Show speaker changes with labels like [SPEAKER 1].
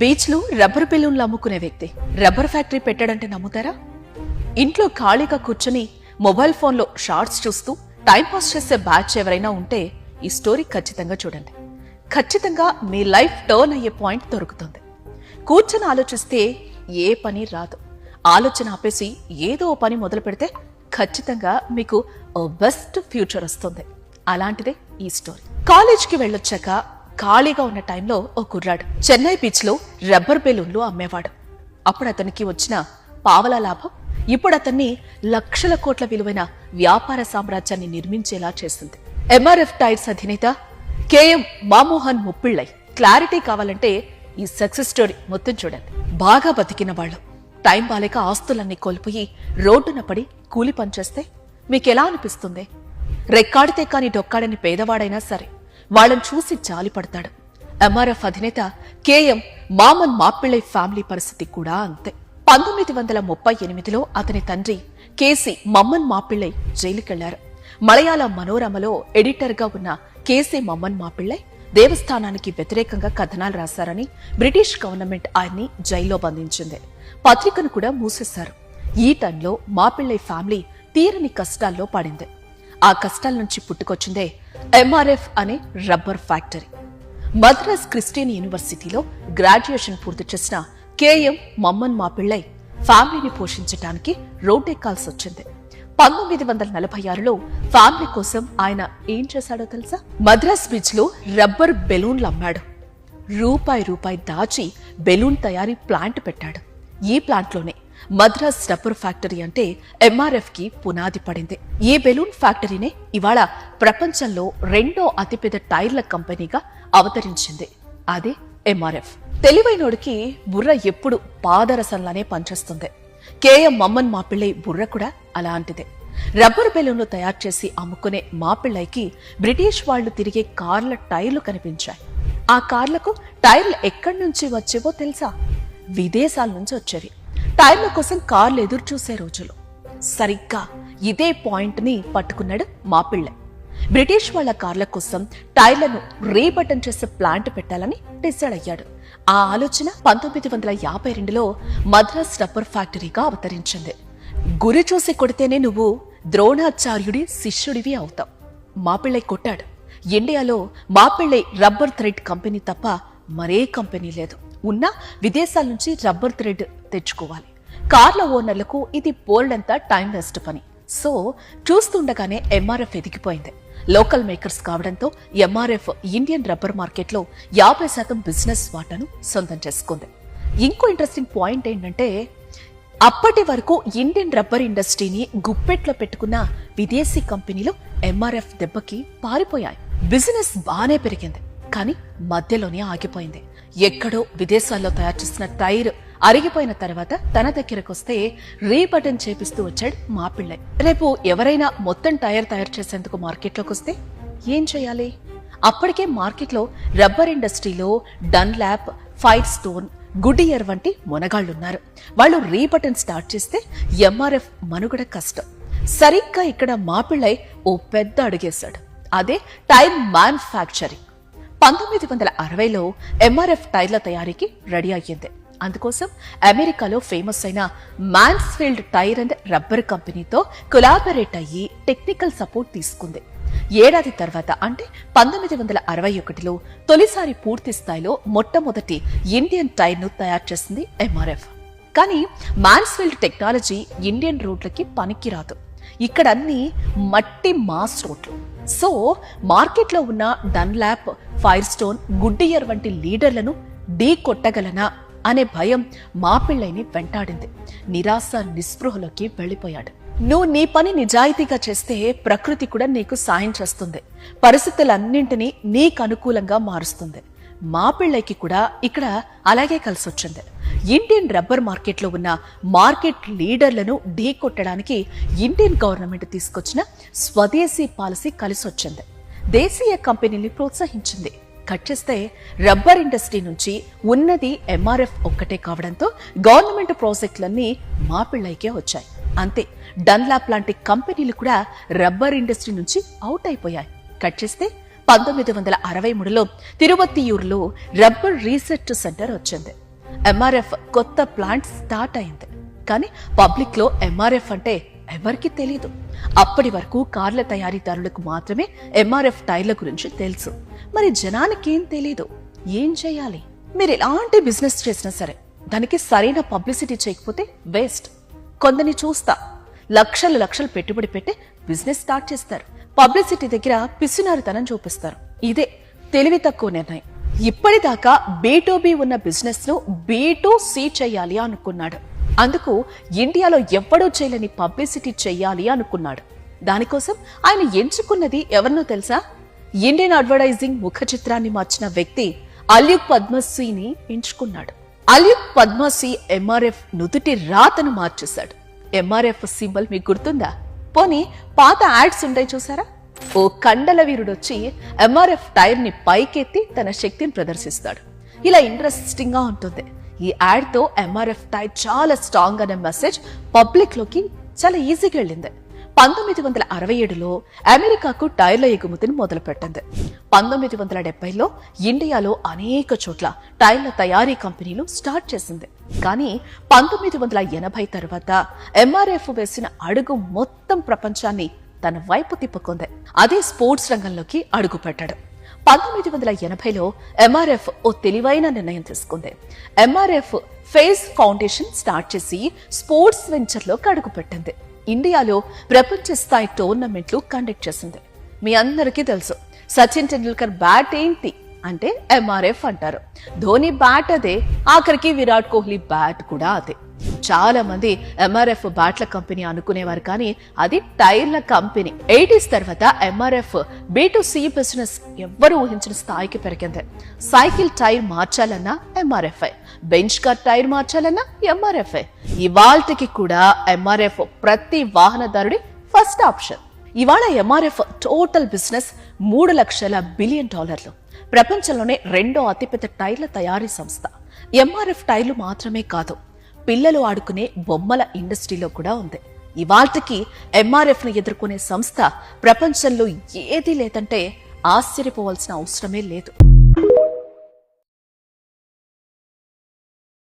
[SPEAKER 1] బీచ్లో రబ్బర్ బెలూన్లు అమ్ముకునే వ్యక్తి. రబ్బర్ ఫ్యాక్టరీ పెట్టాడంటే నమ్ముతారా? ఇంట్లో ఖాళీగా కూర్చొని మొబైల్ ఫోన్లో షార్ట్స్ చూస్తూ టైంపాస్ చేసే బ్యాచ్ ఎవరైనా ఉంటే ఈ స్టోరీ ఖచ్చితంగా చూడండి. ఖచ్చితంగా మీ లైఫ్ టర్న్ అయ్యే పాయింట్ దొరుకుతుంది. కూర్చొని ఆలోచిస్తే ఏ పని రాదు. ఆలోచన ఆపేసి ఏదో ఓ పని మొదలు పెడితే ఖచ్చితంగా మీకు బెస్ట్ ఫ్యూచర్ వస్తుంది. అలాంటిదే ఈ స్టోరీ. కాలేజ్కి వెళ్ళొచ్చాక ఖాళీగా ఉన్న టైంలో ఓ కుర్రాడు. చెన్నై బీచ్లో రబ్బర్ బెలూన్లు అమ్మేవాడు. అప్పుడు అతనికి వచ్చిన పావలా లాభం? ఇప్పుడు అతన్ని లక్షల కోట్ల విలువైన వ్యాపార సామ్రాజ్యాన్ని నిర్మించేలా చేస్తుంది. ఎంఆర్ఎఫ్ టైర్స్ అధినేత కేఎం మామోహన్ ముప్పిళ్ళై. క్లారిటీ కావాలంటే ఈ సక్సెస్ స్టోరీ మొత్తం చూడండి. బాగా బతికిన వాళ్ళు. టైం బాలేక ఆస్తులన్నీ కోల్పోయి రోడ్డున పడి కూలి పనిచేస్తే మీకెలా అనిపిస్తుంది? రెక్కాడితే కాని డొక్కాడని పేదవాడైనా సరే. వాళ్ళని చూసి జాలిపడతాడు ఎంఆర్ఎఫ్ అధినేత కేఎం మామన్ మాపిళ్ళై ఫ్యామిలీ పరిస్థితి కూడా అంతే. పంతొమ్మిది వందల ముప్పై ఎనిమిదిలో అతని తండ్రి కేసి మమ్మన్ మాపిళ్ళై జైలుకెళ్ళారు. మలయాళ మనోరమలో ఎడిటర్గా ఉన్న కేసీ మమ్మన్ మాపిళ్ళై దేవస్థానానికి వ్యతిరేకంగా కథనాలు రాశారని బ్రిటిష్ గవర్నమెంట్ ఆయన్ని జైల్లో బంధించింది. పత్రికను కూడా మూసేశారు. ఈ టైంలో మాపిళ్ళై ఫ్యామిలీ తీరని కష్టాల్లో పడింది. ఆ కష్టాల నుంచి పుట్టుకొచ్చిందే ఎంఆర్ఎఫ్ అనే రబ్బర్ ఫ్యాక్టరీ. మద్రాస్ క్రిస్టియన్ యూనివర్సిటీలో గ్రాడ్యుయేషన్ పూర్తి చేసిన కేఎం మమ్మన్ మాపిళ్ళై ఫ్యామిలీని పోషించడానికి రోడ్డెక్కాల్సి వచ్చింది. పంతొమ్మిది వందల నలభై ఆరులో ఫ్యామిలీ కోసం ఆయన ఏం చేశాడో తెలుసా? మద్రాస్ బీచ్లో రబ్బర్ బెలూన్లు అమ్మాడు. రూపాయి రూపాయి దాచి బెలూన్ తయారీ ప్లాంట్ పెట్టాడు. ఈ ప్లాంట్లోనే మద్రాస్ రబ్బర్ ఫ్యాక్టరీ అంటే ఎంఆర్ఎఫ్కి పునాది పడింది. ఈ బెలూన్ ఫ్యాక్టరీనే ఇవాళ ప్రపంచంలో రెండో అతిపెద్ద టైర్ల కంపెనీగా అవతరించింది. అదే ఎంఆర్ఎఫ్. తెలివైనోడికి బుర్ర ఎప్పుడు పాదరసంలానే పనిచేస్తుంది. కేఎం మమ్మన్ మాపిళ్ళై బుర్ర కూడా అలాంటిదే. రబ్బర్ బెలూన్లు తయారు చేసి అమ్ముకునే మాపిళ్ళైకి బ్రిటిష్ వాళ్ళు తిరిగే కార్ల టైర్లు కనిపించాయి. ఆ కార్లకు టైర్లు ఎక్కడి నుంచి వచ్చేవో తెలుసా? విదేశాల నుంచి వచ్చేవి. టైర్ల కోసం కార్లు ఎదురు చూసే రోజులు. సరిగ్గా ఇదే పాయింట్ని పట్టుకున్నాడు పట్టుకున్నాడు పిల్ల. బ్రిటిష్ వాళ్ళ కార్ల కోసం టైర్లను రీబటన్ చేసే ప్లాంట్ పెట్టాలని డిసైడ్ అయ్యాడు. ఆ ఆలోచన పంతొమ్మిది వందల యాభై రెండులో మద్రాస్ రబ్బర్ ఫ్యాక్టరీగా అవతరించింది. గురి చూసి కొడితేనే నువ్వు ద్రోణాచార్యుడి శిష్యుడివి అవుతావు. మాపిళ్ళై కొట్టాడు. ఇండియాలో మాపిళ్ళై రబ్బర్ థ్రెడ్ కంపెనీ తప్ప మరే కంపెనీ లేదు. ఉన్నా విదేశాల నుంచి రబ్బర్ థ్రెడ్ తెచ్చుకోవాలి. కార్ల ఓనర్లకు ఇది పోల్డంతా టైం వేస్ట్ పని. సో చూస్తుండగానే ఎంఆర్ఎఫ్ ఎదిగిపోయింది. లోకల్ మేకర్స్ కావడంతో ఎంఆర్ఎఫ్ ఇండియన్ రబ్బర్ మార్కెట్లో యాభై శాతం బిజినెస్ వాటాను సొంతం చేసుకుంది. ఇంకో ఇంట్రెస్టింగ్ పాయింట్ ఏంటంటే అప్పటి వరకు ఇండియన్ రబ్బర్ ఇండస్ట్రీని గుప్పెట్లో పెట్టుకున్న విదేశీ కంపెనీలు ఎంఆర్ఎఫ్ దెబ్బకి పారిపోయాయి. బిజినెస్ బాగానే పెరిగింది కానీ మధ్యలోనే ఆగిపోయింది. ఎక్కడో విదేశాల్లో తయారు చేసిన టైర్ అరిగిపోయిన తర్వాత తన దగ్గరకొస్తే రీబటన్ చేపిస్తూ వచ్చాడు మాపిళ్ళై రేపు ఎవరైనా మొత్తం టైర్ తయారు చేసేందుకు మార్కెట్లోకి వస్తే ఏం చేయాలి? అప్పటికే మార్కెట్లో రబ్బర్ ఇండస్ట్రీలో Dunlop Firestone Goodyear వంటి మునగాళ్ళున్నారు వాళ్ళు రీబటన్ స్టార్ట్ చేస్తే ఎంఆర్ఎఫ్ మనుగడ కష్టం. సరిగ్గా ఇక్కడ మాపిళ్ళై ఓ పెద్ద అడుగేశాడు. అదే టైర్ మ్యానుఫ్యాక్చరింగ్. పంతొమ్మిది వందల అరవైలో ఎంఆర్ఎఫ్ టైర్ల తయారీకి రెడీ అయ్యింది. అందుకోసం అమెరికాలో ఫేమస్ అయిన మాన్స్ఫీల్డ్ టైర్ అండ్ రబ్బర్ కంపెనీతో కొలాబరేట్ అయ్యి టెక్నికల్ సపోర్ట్ తీసుకుంది. ఏడాది తర్వాత అంటే పంతొమ్మిది వందల అరవై ఒకటిలో తొలిసారి పూర్తి స్థాయిలో మొట్టమొదటి ఇండియన్ టైర్ను తయారు చేసింది ఎంఆర్ఎఫ్ కానీ మాన్స్ఫీల్డ్ టెక్నాలజీ ఇండియన్ రోడ్లకి పనికిరాదు. ఇక్కడ అన్ని మట్టి మాస్ రోడ్లు. సో మార్కెట్లో ఉన్న డన్లాప్ ఫైర్ స్టోన్ గుడ్డియర్ వంటి లీడర్లను ఢీ కొట్టగలనా? అనే భయం మాపిళ్ళైని వెంటాడింది. నిరాశ నిస్పృహలోకి వెళ్ళిపోయాడు. నువ్వు నీ పని నిజాయితీగా చేస్తే ప్రకృతి కూడా నీకు సాయం చేస్తుంది. పరిస్థితులన్నింటినీ నీకు అనుకూలంగా మారుస్తుంది. మాపిళ్ళకి కూడా ఇక్కడ అలాగే కలిసి వచ్చింది ఇండియన్ రబ్బర్ మార్కెట్లో ఉన్న మార్కెట్ లీడర్లను ఢీ కొట్టడానికి ఇండియన్ గవర్నమెంట్ తీసుకొచ్చిన స్వదేశీ పాలసీ కలిసి వచ్చింది దేశీయ కంపెనీని ప్రోత్సహించింది. కట్ చేస్తే రబ్బర్ ఇండస్ట్రీ నుంచి ఉన్నది ఎంఆర్ఎఫ్ ఒక్కటే కావడంతో గవర్నమెంట్ ప్రాజెక్టులన్నీ మాపిళ్ళైకే వచ్చాయి. అంతే డన్లాప్ లాంటి కంపెనీలు కూడా రబ్బర్ ఇండస్ట్రీ నుంచి అవుట్ అయిపోయాయి. కట్ చేస్తే పంతొమ్మిది వందల అరవై మూడులో తిరువత్తియూరులో రబ్బర్ రీసెర్చ్ సెంటర్ వచ్చింది. ఎంఆర్ఎఫ్ కొత్త ప్లాంట్ స్టార్ట్ అయింది. కానీ పబ్లిక్లో ఎంఆర్ఎఫ్ అంటే ఎవరికి తెలియదు అప్పటి వరకు కార్ల తయారీదారులకు మాత్రమే ఎంఆర్ఎఫ్ టైర్ల గురించి తెలుసు. మరి జనానికి ఏం తెలీదు? ఏం చేయాలి? మీరు ఎలాంటి బిజినెస్ చేసినా సరే దానికి సరైన పబ్లిసిటీ చేయకపోతే వేస్ట్. కొందరిని చూస్తా. లక్షలు లక్షలు పెట్టుబడి పెట్టి బిజినెస్ స్టార్ట్ చేస్తారు. పబ్లిసిటీ దగ్గర పిసినారితనం చూపిస్తారు. ఇదే తెలివి తక్కువ నిర్ణయం. ఇప్పటిదాకా బీ ఉన్న బిజినెస్ను బీ సి చెయ్యాలి అనుకున్నాడు. అందుకు ఇండియాలో ఎవ్వడూ చేయలేని పబ్లిసిటీ చెయ్యాలి అనుకున్నాడు. దానికోసం ఆయన ఎంచుకున్నది ఎవరినో తెలుసా? ఇండియన్ అడ్వర్టైజింగ్ ముఖ చిత్రాన్ని మార్చిన వ్యక్తి అల్యుక్ పద్మశ్రీని ఎంచుకున్నాడు. అల్యుక్ పద్మశ్రీ ఎంఆర్ఎఫ్ నుదుటి రాతను మార్చేశాడు. ఎంఆర్ఎఫ్ సింబల్ మీకు గుర్తుందా? పోనీ పాత యాడ్స్ ఉంటాయి చూసారా? ఓ కండల వీరుడొచ్చి ఎంఆర్ఎఫ్ టైర్ని పైకెత్తి తన శక్తిని ప్రదర్శిస్తాడు. ఇలా ఇంట్రెస్టింగ్గా ఉంటుంది. ఈ యాడ్తో ఎంఆర్ఎఫ్ టై చాలా స్ట్రాంగ్ అనే మెసేజ్ పబ్లిక్లోకి చాలా ఈజీగా వెళ్ళింది. పంతొమ్మిది వందల అరవై ఏడులో అమెరికాకు టైర్ల ఎగుమతిని మొదలుపెట్టింది. పంతొమ్మిది వందల డెబ్బైలో ఇండియాలో అనేక చోట్ల టైర్ల తయారీ కంపెనీలు స్టార్ట్ చేసింది. కానీ పంతొమ్మిది వందల ఎనభై తర్వాత ఎంఆర్ఎఫ్ వేసిన అడుగు మొత్తం ప్రపంచాన్ని తన వైపు తిప్పుకుంది. అదే స్పోర్ట్స్ రంగంలోకి అడుగు పెట్టాడు. పంతొమ్మిది వందల ఎనభైలో ఎంఆర్ఎఫ్ ఓ తెలివైన నిర్ణయం తీసుకుంది. ఎంఆర్ఎఫ్ ఫేస్ ఫౌండేషన్ స్టార్ట్ చేసి స్పోర్ట్స్ వెంచర్లో కడుగు పెట్టింది. ఇండియాలో ప్రపంచ స్థాయి టోర్నమెంట్లు కండక్ట్ చేసింది. మీ అందరికీ తెలుసు సచిన్ టెండూల్కర్ బ్యాట్ ఏంటి అంటే ఎంఆర్ఎఫ్ అంటారు. ధోని బ్యాట్ అదే ఆఖరికి విరాట్ కోహ్లీ బ్యాట్ కూడా అదే. చాలా మంది ఎంఆర్ఎఫ్ బ్యాట్ల కంపెనీ అనుకునేవారు కానీ అది టైర్ల కంపెనీ. ఎయిటీస్ తర్వాత ఎంఆర్ఎఫ్ బీ బిజినెస్ ఎవ్వరూ ఊహించిన స్థాయికి పెరిగింది. సైకిల్ టైర్ మార్చాలన్నా ఎంఆర్ఎఫ్ఐ బెంచ్ కార్ టైర్ మార్చాలన్నా ఎంఆర్ఎఫ్ఐ ఇవాల్టికి కూడా ఎంఆర్ఎఫ్ ప్రతి వాహనదారుడి ఫస్ట్ ఆప్షన్. ఇవాళ ఎంఆర్ఎఫ్ టోటల్ బిజినెస్ మూడు లక్షల బిలియన్ డాలర్లు. ప్రపంచంలోనే రెండో అతిపెద్ద టైర్ల తయారీ సంస్థ. ఎంఆర్ఎఫ్ టైర్లు మాత్రమే కాదు పిల్లలు ఆడుకునే బొమ్మల ఇండస్ట్రీలో కూడా ఉంది. ఇవాల్టికి ఎంఆర్ఎఫ్ను ఎదుర్కొనే సంస్థ ప్రపంచంలో ఏదీ లేదంటే ఆశ్చర్యపోవాల్సిన అవసరమే లేదు.